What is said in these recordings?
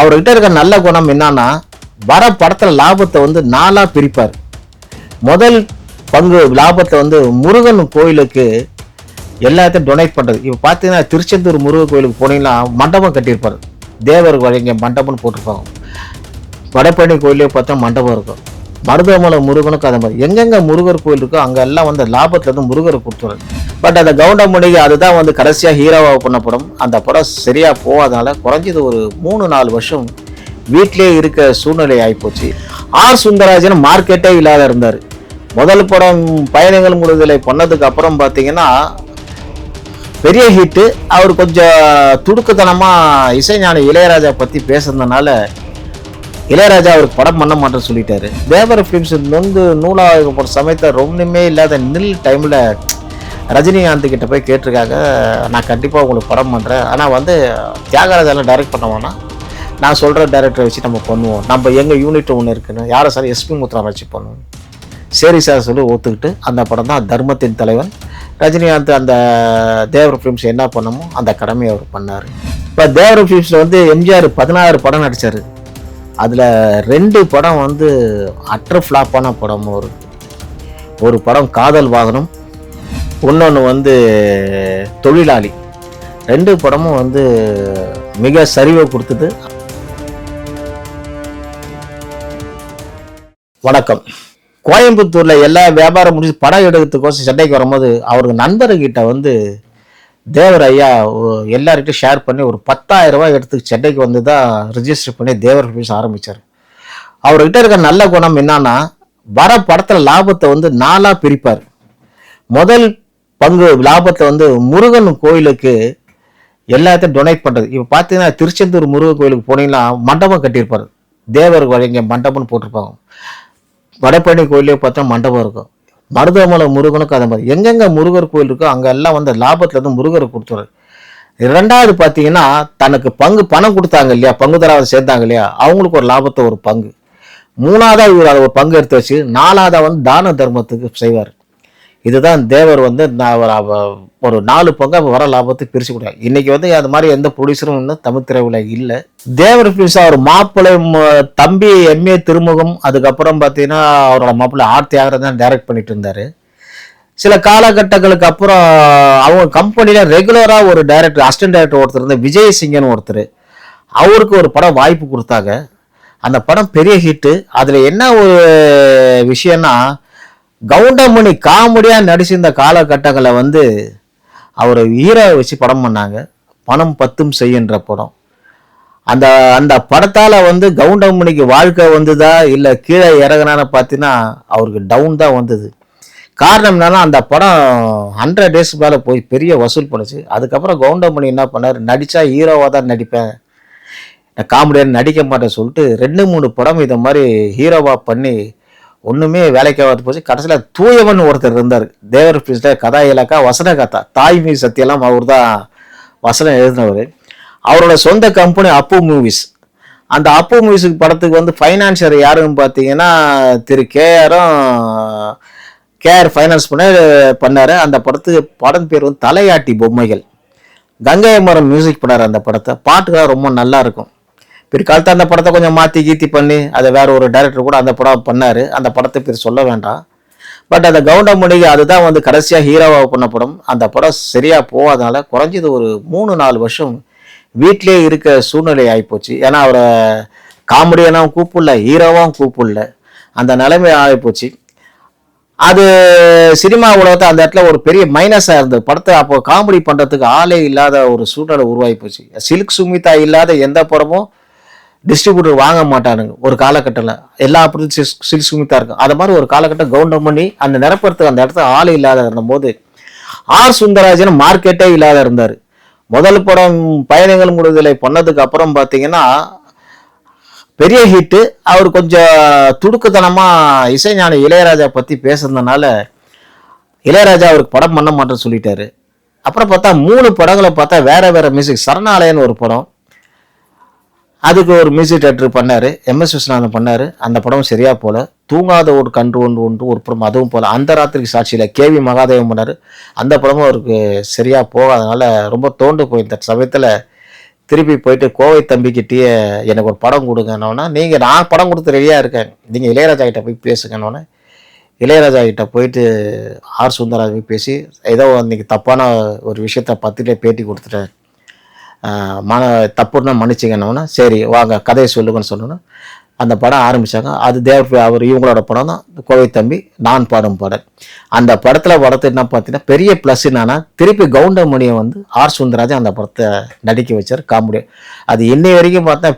அவர்கிட்ட இருக்க நல்ல குணம் என்னன்னா வர படத்தில் லாபத்தை வந்து நாலாக பிரிப்பார். முதல் பங்கு லாபத்தை வந்து முருகன் கோயிலுக்கு எல்லாத்தையும் டொனேட் பண்ணுறது இப்போ பார்த்தீங்கன்னா திருச்செந்தூர் முருகன் கோயிலுக்கு போனீங்கன்னா மண்டபம் கட்டியிருப்பார். தேவர் வழங்கிய மண்டபம்னு போட்டிருப்பாங்க. வடபழனி கோயிலே பார்த்தா மண்டபம் இருக்கும். மருதமலை முருகனுக்கும் அதே மாதிரி. எங்கெங்க முருகர் கோயில் இருக்கோ அங்க எல்லாம் வந்து லாபத்துல இருந்து முருகரை கொடுத்துருது பட் அந்த கவுண்டமணிக்கு அதுதான் வந்து கடைசியா ஹீரோவாக பண்ண படம். அந்த படம் சரியா போகாதனால குறைஞ்சது ஒரு மூணு நாலு வருஷம் வீட்டிலே இருக்க சூழ்நிலை ஆகிப்போச்சு ஆர் சுந்தரராஜன் மார்க்கெட்டே இல்லாத இருந்தார். முதல் படம் பயணங்கள் முழுதலை பண்ணதுக்கு அப்புறம் பார்த்தீங்கன்னா பெரிய ஹிட்டு அவர் கொஞ்சம் துடுக்குத்தனமாக இசைஞான இளையராஜா பற்றி பேசுனதுனால இளையராஜா அவருக்கு படம் பண்ண மாட்டேன்னு சொல்லிட்டாரு. தேவர ஃபிலிம்ஸ் நொந்து நூலாக போகிற சமயத்தில் ரொம்பவுமே இல்லாத நில் டைமில் ரஜினிகாந்த் கிட்ட போய் கேட்டிருக்காங்க. நான் கண்டிப்பாக உங்களுக்கு படம் பண்ணுறேன் ஆனால் வந்து தியாகராஜாலாம் டைரக்ட் பண்ணுவோன்னா நான் சொல்கிற டைரக்டரை வச்சு நம்ம பண்ணுவோம். நம்ம எங்கள் யூனிட் ஒன்று இருக்குன்னு யாரை சார்? எஸ்பி முத்ரா வச்சு பண்ணுவோம். சரி சார் சொல்லி ஒத்துக்கிட்டு அந்த படம் தான் தர்மத்தின் தலைவன். ரஜினிகாந்த் அந்த தேவர் ஃபிலிம்ஸ் என்ன பண்ணமோ அந்த கடமையை அவர் பண்ணார். இப்போ தேவர் ஃபிலிம்ஸில் வந்து எம்ஜிஆர் பதினாறு படம் நடித்தார் அதில் ரெண்டு படம் வந்து அற்ற ஃப்ளாப்பான படம் ஒரு. ஒரு படம் காதல் வாகனம் இன்னொன்று வந்து தொழிலாளி. ரெண்டு படமும் வந்து மிக சரிவை கொடுத்தது. வணக்கம். கோயம்புத்தூரில் எல்லா வியாபாரம் முடிச்சு படம் எடுக்கிறதுக்கோசம் சென்னைக்கு வரும்போது அவருக்கு நண்பர்கிட்ட வந்து தேவர் ஐயா எல்லார்கிட்டையும் ஷேர் பண்ணி ஒரு பத்தாயிரம் ரூபாய் எடுத்து சென்னைக்கு வந்து தான் ரிஜிஸ்டர் பண்ணி தேவர் ஃபிலிம்ஸ் ஆரம்பிச்சார். அவர்கிட்ட இருக்க நல்ல குணம் என்னன்னா வர படத்தில் லாபத்தை வந்து நாலாக பிரிப்பார். முதல் பங்கு லாபத்தை வந்து முருகன் கோயிலுக்கு எல்லாத்தையும் டொனேட் பண்ணுறது இப்போ பார்த்தீங்கன்னா திருச்செந்தூர் முருகன் கோயிலுக்கு போனீங்கன்னா மண்டபம் கட்டியிருப்பார். தேவர் வழங்கிய மண்டபம்னு போட்டிருப்பாங்க. வடபழனி கோயிலே பார்த்தா மண்டபம் இருக்கும். மருதமலை முருகனுக்கும் அதே மாதிரி. எங்கெங்க முருகர் கோயில் இருக்கோ அங்கெல்லாம் வந்து லாபத்துல இருந்து முருகரை கொடுத்துறாரு. ரெண்டாவது பார்த்தீங்கன்னா தனக்கு பங்கு பணம் கொடுத்தாங்க இல்லையா? பங்குதாராவை சேர்த்தாங்க இல்லையா? அவங்களுக்கு ஒரு லாபத்தை ஒரு பங்கு. மூணாவதா இவர் அதை ஒரு பங்கு எடுத்து வச்சு நாலாவதா வந்து தான தர்மத்துக்கு செய்வார். இதுதான் தேவர் வந்து நான் ஒரு நாலு பங்கு அப்ப வர லாபத்தை பிரிச்சு கொடுத்தாங்க இன்னைக்கு வந்து அது மாதிரி எந்த ப்ரொடியூசரும் இன்னும் தமிழ் திரைவில் இல்லை. தேவர் பிலிம்ஸ் அவர் மாப்பிள்ளை தம்பி எம்ஏ திருமுகம் அதுக்கப்புறம் பார்த்தீங்கன்னா அவரோட மாப்பிள்ளை ஆர்த்தி தியாகராஜன் தான் டைரக்ட் பண்ணிட்டு இருந்தாரு. சில காலகட்டங்களுக்கு அப்புறம் அவங்க கம்பெனியில் ரெகுலராக ஒரு டைரக்டர் அசிஸ்டன்ட் டைரக்டர் ஒருத்தர் இருந்த விஜய் சிங்கன் ஒருத்தர். அவருக்கு ஒரு படம் வாய்ப்பு கொடுத்தாங்க. அந்த படம் பெரிய ஹிட்டு அதில் என்ன ஒரு விஷயம்னா கவுண்டமணி காமெடியாக நடிச்சிருந்த காலகட்டங்களில் வந்து அவர் ஹீரோ வச்சு படம் பண்ணாங்க. பணம் பத்தும் செய்யுன்ற படம். அந்த அந்த படத்தால் வந்து கவுண்டமணிக்கு வாழ்க்கை வந்ததா இல்லை கீழே இறங்கினான்னு பார்த்தீங்கன்னா அவருக்கு டவுன் தான் வந்தது. காரணம் என்னன்னா அந்த படம் ஹண்ட்ரட் டேஸ் மேலே போய் பெரிய வசூல் பண்ணுச்சு. அதுக்கப்புறம் கவுண்டமணி என்ன பண்ணார்? நடித்தா ஹீரோவாக தான் நடிப்பேன். நான் காமெடியாக நடிக்க மாட்டேன்னு சொல்லிட்டு ரெண்டு மூணு படம் இதை மாதிரி ஹீரோவாக பண்ணி ஒன்றுமே வேலைக்காகாது போச்சு. கடைசியில் தூயவன் ஒருத்தர் இருந்தார். தேவர் பீஸில் கதா இலக்கா வசன கதா தாய்மை சத்தியெல்லாம் அவர் தான் வசனம் எழுதினவர். அவரோட சொந்த கம்பெனி அப்பு மூவிஸ் அந்த அப்பு மூவிஸுக்கு படத்துக்கு வந்து ஃபைனான்சியர் யாருன்னு பார்த்தீங்கன்னா திரு கேஆரும் கேஆர் ஃபைனான்ஸ் பண்ண பண்ணார். அந்த படத்துக்கு படம் பேர் வந்து தலையாட்டி பொம்மைகள். கங்கை மரம் மியூசிக் பண்ணார் அந்த படத்தை. பாட்டுக்கெல்லாம் ரொம்ப நல்லா இருக்கும். பிற்காலத்தில் அந்த படத்தை கொஞ்சம் மாற்றி கீத்தி பண்ணி அதை வேற ஒரு டைரக்டர் கூட அந்த படம் பண்ணார். அந்த படத்தை பேர் சொல்ல வேண்டாம். பட் அந்த கவுண்டமணிக்கு அதுதான் வந்து கடைசியாக ஹீரோவாக பண்ண படம். அந்த படம் சரியாக போகாதனால குறைஞ்சது ஒரு மூணு நாலு வருஷம் வீட்டிலே இருக்க சூழ்நிலை ஆகிப்போச்சு ஏன்னா அவரை காமெடியனாகவும் கூப்பிடல ஹீரோவாகவும் கூப்பிடல. அந்த நிலைமை ஆகிப்போச்சு அது சினிமா உலகத்தை அந்த இடத்துல ஒரு பெரிய மைனஸாக இருந்தது. படத்தை அப்போ காமெடி பண்ணுறதுக்கு ஆளே இல்லாத ஒரு சூழ்நிலை உருவாகி போச்சு சில்க் சுமிதா இல்லாத எந்த படமும் டிஸ்ட்ரிபியூட்டர் வாங்க மாட்டானுங்க. ஒரு காலகட்டத்தில். எல்லா படத்தும் இருக்கும். அது மாதிரி ஒரு காலகட்டம் கவுண்டம் பண்ணி அந்த நிரப்புறதுக்கு அந்த இடத்துல ஆள் இல்லாத இருந்தபோது ஆர். சுந்தரராஜன் மார்க்கெட்டே இல்லாத இருந்தார். முதல் படம் பயணங்கள் முடுதலை பண்ணதுக்கு அப்புறம் பார்த்தீங்கன்னா பெரிய ஹிட்டு அவர் கொஞ்சம் துடுக்குத்தனமாக இசைஞான இளையராஜா பற்றி பேசுனதுனால இளையராஜா அவருக்கு படம் பண்ண மாட்டேன்னு சொல்லிட்டாரு. அப்புறம் பார்த்தா மூணு படங்களை பார்த்தா வேற வேற மியூசிக் சரணாலயன்னு ஒரு படம். அதுக்கு ஒரு மியூசிக் டேரக்டர் பண்ணார். எம்எஸ் விஸ்வநாதன் பண்ணார். அந்த படம் சரியாக போல. தூங்காத ஒரு கன்று ஒன்று ஒன்று ஒரு படம் அதுவும் போல. அந்த ராத்திரிக்கு சாட்சியில் கேவி மகாதேவன் பண்ணார். அந்த படமும் அவருக்கு சரியாக போகாதனால ரொம்ப தோண்டு போயிருந்த சமயத்தில் திருப்பி போயிட்டு கோவை தம்பிக்கிட்டேயே எனக்கு ஒரு படம் கொடுங்கன்னொன்னா நீங்கள் நான் படம் கொடுத்து ரெடியாக இருக்கேன். நீங்கள் இளையராஜா கிட்ட போய் பேசுங்கன்னொன்னே. இளையராஜா கிட்ட போயிட்டு ஆர் சுந்தரராஜ் போய் பேசி ஏதோ இன்னைக்கு தப்பான ஒரு விஷயத்த பத்திரிக்கை பேட்டி கொடுத்துட்டேன். மன தப்புன்னா மன்னிச்சிங்கன்னொன்னா சரி வாங்க கதையை சொல்லுங்கன்னு சொன்னோன்னா அந்த படம் ஆரம்பித்தாங்க அது தேவ அவர் இவங்களோட படம் தான். கோவை தம்பி நான் பாடும் பாடல். அந்த படத்தில் படத்தை என்ன பார்த்தீங்கன்னா பெரிய ப்ளஸ் என்னன்னா திருப்பி கவுண்டமணியை வந்து ஆர் சுந்தரராஜன் அந்த படத்தை நடிக்க வச்சார் காமெடி அது இன்னை வரைக்கும் பார்த்தா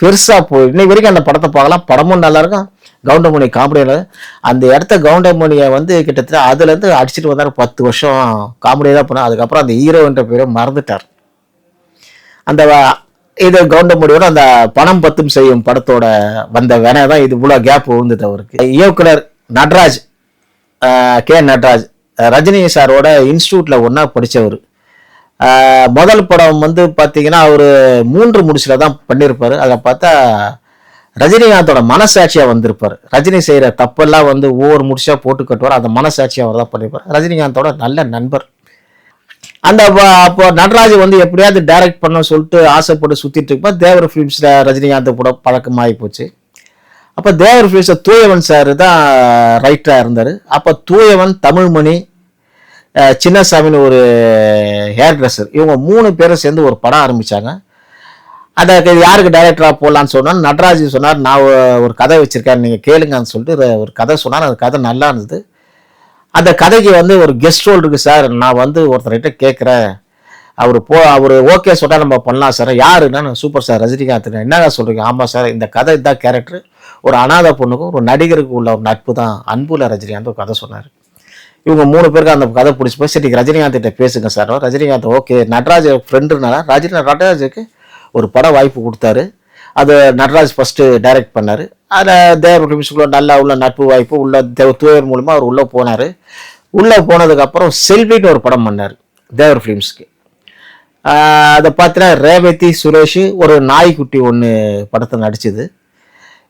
பெருசாக போய் இன்னை வரைக்கும் அந்த படத்தை பார்க்கலாம். படமும் நல்லாயிருக்கும் கவுண்டமணி காமெடியில் அந்த இடத்த கவுண்டமணியை வந்து கிட்டத்தட்ட அதுலேருந்து அடிச்சிட்டு வந்தார் பத்து வருஷம் காமெடியாக தான் பண்ணார் அதுக்கப்புறம் அந்த ஹீரோன்ற பேரை மறந்துட்டார். அந்த இது கவுண்டமணியோட அந்த பணம் பத்தும் செய்யும் படத்தோட வந்த வேணை தான் இது இவ்வளோ கேப் விழுந்தது அவருக்கு. இயக்குனர் நட்ராஜ் கே நட்ராஜ் ரஜினி சாரோட இன்ஸ்டியூட்டில் ஒன்றா படித்தவர் முதல் படம் வந்து பார்த்தீங்கன்னா அவர் மூன்று முடிச்சில் தான் பண்ணியிருப்பார் அதை பார்த்தா ரஜினிகாந்தோட மனசாட்சியாக வந்திருப்பார். ரஜினி செய்கிற தப்பெல்லாம் வந்து ஒவ்வொரு முடிச்சா போட்டு கட்டுவார். அந்த மனசாட்சியாக அவர் தான் பண்ணியிருப்பார் ரஜினிகாந்தோட நல்ல நண்பர். அந்த அப்போ நடராஜ் வந்து எப்படியாவது டைரக்ட் பண்ண சொல்லிட்டு ஆசைப்பட்டு சுத்திட்டு இருப்பா தேவர் ஃபிலிம்ஸ்ல ரஜினிகாந்த் கூட பழக்கமாகி போச்சு அப்போ தேவர் ஃபிலிம்ஸில் தூயவன் சார் தான் ரைட்டராக இருந்தார். அப்போ தூயவன் தமிழ்மணி சின்னசாமின்னு ஒரு ஹேர் ட்ரெஸ்ஸர் இவங்க மூணு பேரும் சேர்ந்து ஒரு படம் ஆரம்பிச்சாங்க. அதை யாருக்கு டைரக்டராக போடலான்னு சொன்னால் நடராஜ் சொன்னார் நான் ஒரு கதை வச்சிருக்கேன் நீங்கள் கேளுங்கன்னு சொல்லிட்டு ஒரு கதை சொன்னார். அந்த கதை நல்லா இருந்தது. அந்த கதைக்கு வந்து ஒரு கெஸ்ட் ரோல் இருக்கு சார் நான் வந்து ஒருத்தர்கிட்ட கேட்குறேன் அவர் போ அவர் ஓகே சொன்னால் நம்ம பண்ணலாம் சார் யாருன்னா சூப்பர் சார் ரஜினிகாந்த். என்னங்க சொல்கிறீங்க ஆமாம் சார் இந்த கதை இதான் கேரக்டர் ஒரு அனாதை பொண்ணுக்கும் ஒரு நடிகருக்கு உள்ள ஒரு நட்பு தான். அன்புல ரஜினிகாந்த் ஒரு கதை சொன்னார். இவங்க மூணு பேருக்கு அந்த கதை பிடிச்சி போய் சரி ரஜினிகாந்த் கிட்ட பேசுங்க சார் ரஜினிகாந்த் ஓகே நடராஜ் ஃப்ரெண்டுனால ரஜினி நடராஜுக்கு ஒரு பட வாய்ப்பு கொடுத்தாரு. அது நடராஜ் ஃபஸ்ட்டு டைரக்ட் பண்ணார். அதில் தேவர் மிஷுக்குள்ள நல்லா உள்ள நட்பு வாய்ப்பு உள்ள தேவ தூயர் மூலமாக அவர் உள்ளே போனார். உள்ளே போனதுக்கப்புறம் செல்வின்னு ஒரு படம் பண்ணார் தேவர் ஃபிலிம்ஸ்க்கு. அதை பார்த்தீங்கன்னா ரேவதி சுரேஷ் ஒரு நாய்க்குட்டி ஒன்று படத்தை நடிச்சது.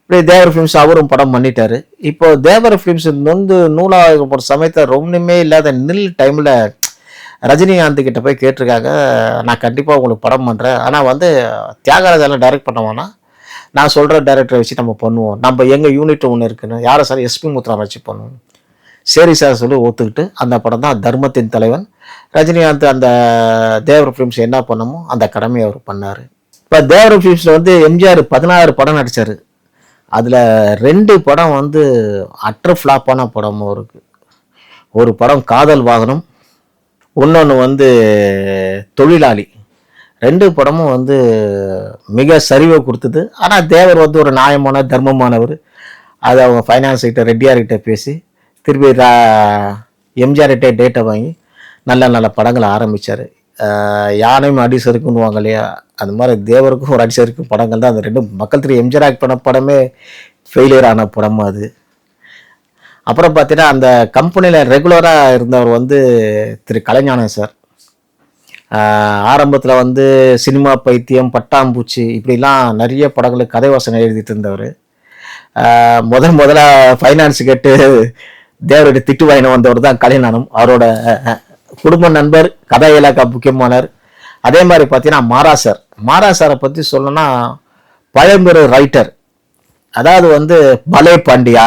இப்படி தேவர் ஃபிலிம்ஸ் அவரும் படம் பண்ணிட்டார். இப்போ தேவர் ஃபிலிம்ஸ் நொந்து நூலாக போகிற சமயத்தில் ரொம்பவுமே இல்லாத நில் டைமில் ரஜினிகாந்த் கிட்ட போய் கேட்டிருக்காங்க. நான் கண்டிப்பாக உங்களுக்கு படம் பண்ணுறேன் ஆனால் வந்து தியாகராஜால டைரக்ட் பண்ணுவானா நான் சொல்கிற டைரக்டரை வச்சு நம்ம பண்ணுவோம். நம்ம எங்கள் யூனிட் ஒன்று இருக்குன்னு யாரை சார்? எஸ்பி முத்ரா வச்சு பண்ணுவோம். சரி சார் சொல்லி ஒத்துக்கிட்டு அந்த படம் தான் தர்மத்தின் தலைவன். ரஜினிகாந்த் அந்த தேவர் ஃபிலிம்ஸ் என்ன பண்ணமோ அந்த கடமையை அவர் பண்ணார். இப்போ தேவர் ஃபிலிம்ஸில் வந்து எம்ஜிஆர் பதினாறு படம் நடித்தார் அதில் ரெண்டு படம் வந்து அற்ற ஃப்ளாப்பான படம் இருக்குது ஒரு படம் காதல் வாகனம் இன்னொன்று வந்து தொழிலாளி. ரெண்டு படமும் வந்து மிக சரிவை கொடுத்தது. ஆனால் தேவர் வந்து ஒரு நியாயமான தர்மமானவர். அதை அவங்க ஃபைனான்ஸ் கிட்ட ரெட்டியார் பேசி திருப்பி ரா- எம்ஜிஆர்கிட்ட டேட்டை வாங்கி நல்ல நல்ல படங்களை ஆரம்பித்தார் யானையும் அடிசருக்குன்னுவாங்க இல்லையா? அது மாதிரி தேவருக்கும் ஒரு அடிசருக்கும் படங்கள் தான். அந்த ரெண்டும் மக்கள் திரு எம்ஜிஆர் ஆக்ட் பண்ண படமே ஃபெயிலியர் ஆன படம் அது. அப்புறம் பார்த்தீங்கன்னா அந்த கம்பெனியில் ரெகுலராக இருந்தவர் வந்து திரு கலைஞானம் சார் ஆரம்பத்தில் வந்து சினிமா பைத்தியம் பட்டாம்பூச்சி இப்படிலாம் நிறைய படங்களுக்கு கதை வசனம் எழுதிட்டு இருந்தவர். முதல் முதல்ல ஃபைனான்ஸ் கேட்டு தேவருடைய திட்டு வாங்கின வந்தவர் தான் கலைஞானம் அவரோட குடும்ப நண்பர் கதை இலக்கா முக்கியமானவர் அதே மாதிரி பார்த்தீங்கன்னா மாரா சார். மாரா சாரை பற்றி சொல்லணும்னா பழம்பெரு ரைட்டர் அதாவது வந்து பலே பாண்டியா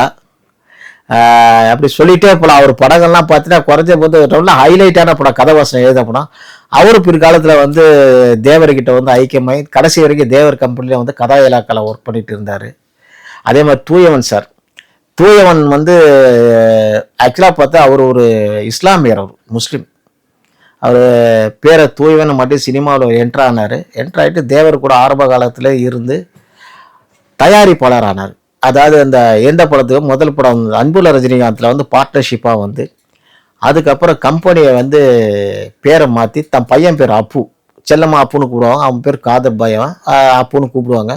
அப்படி சொல்லிட்டே போகலாம் அவர் படங்கள்லாம் பார்த்தீங்கன்னா குறைஞ்ச போது ரொம்ப ஹைலைட்டான படம் கதவாசனம் எழுத படம். அவர் பிற்காலத்தில் வந்து தேவர்கிட்ட வந்து ஐக்கியமாகி கடைசி வரைக்கும் தேவர் கம்பெனியில் வந்து கதா இலாக்கால ஒர்க் பண்ணிட்டு இருந்தார். அதே மாதிரி தூயவன் சார் தூயவன் வந்து ஆக்சுவலாக பார்த்தா அவர் ஒரு இஸ்லாமியர் அவர் முஸ்லீம். அவர் பேரை தூயவன் மட்டும் சினிமாவில் என்ட்ரானார் என்ட்ராகிட்டு தேவர் கூட ஆரம்ப காலத்தில் இருந்து தயாரிப்பாளர் ஆனார். அதாவது அந்த எந்த படத்துக்கு முதல் படம் அன்புல ரஜினிகாந்தில் வந்து பார்ட்னர்ஷிப்பாக வந்து அதுக்கப்புறம் கம்பெனியை வந்து பேரை மாற்றி தன் பையன் பேர் அப்பு செல்லம்மா அப்புன்னு கூப்பிடுவாங்க அவன் பேர் காதர் பையன் அப்புன்னு கூப்பிடுவாங்க.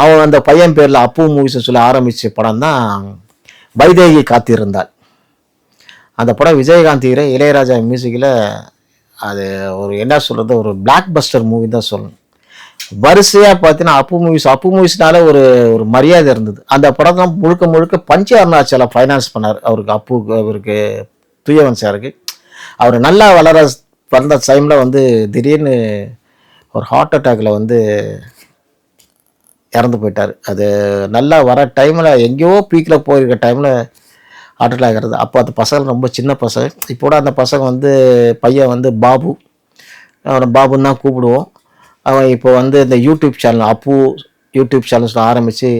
அவன் அந்த பையன் பேரில் அப்பு மூவிஸை சொல்லி ஆரம்பித்த படம் தான் வைதேகி காத்திருந்தாள். அந்த படம் விஜயகாந்த் ஹீரோ இளையராஜா மியூசிக்கில் அது ஒரு என்ன சொல்கிறது ஒரு பிளாக் பஸ்டர் மூவி தான் சொல்லணும். வரிசையாக பார்த்தீங்கன்னா அப்பு மூவிஸ் அப்பு மூவிஸ்னால ஒரு ஒரு மரியாதை இருந்தது. அந்த படம் தான் முழுக்க முழுக்க பஞ்ச அருணாச்சலம் ஃபைனான்ஸ் பண்ணார். அவருக்கு அப்பு அவருக்கு தூயவன் சாருக்கு அவர் நல்லா வளர வளர்ந்த டைமில் வந்து திடீர்னு ஒரு ஹார்ட் அட்டாக்ல வந்து இறந்து போயிட்டார். அது நல்லா வர டைமில் எங்கேயோ பீக்கில் போயிருக்க டைமில் ஹார்ட் அட்டாக் ஆகிறது. அப்போ அந்த பசங்க ரொம்ப சின்ன பசங்க. இப்போ கூட அந்த பசங்க வந்து பையன் வந்து பாபு. அவனை பாபுன்னு தான் கூப்பிடுவோம். அவன் இப்போ வந்து இந்த யூடியூப் சேனல் அப்பு யூடியூப் சேனல்ஸில் ஆரம்பித்து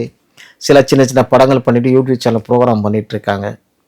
சில சின்ன சின்ன படங்கள் பண்ணிவிட்டு யூடியூப் சேனல் ப்ரோக்ராம் பண்ணிகிட்ருக்காங்க இருக்காங்க.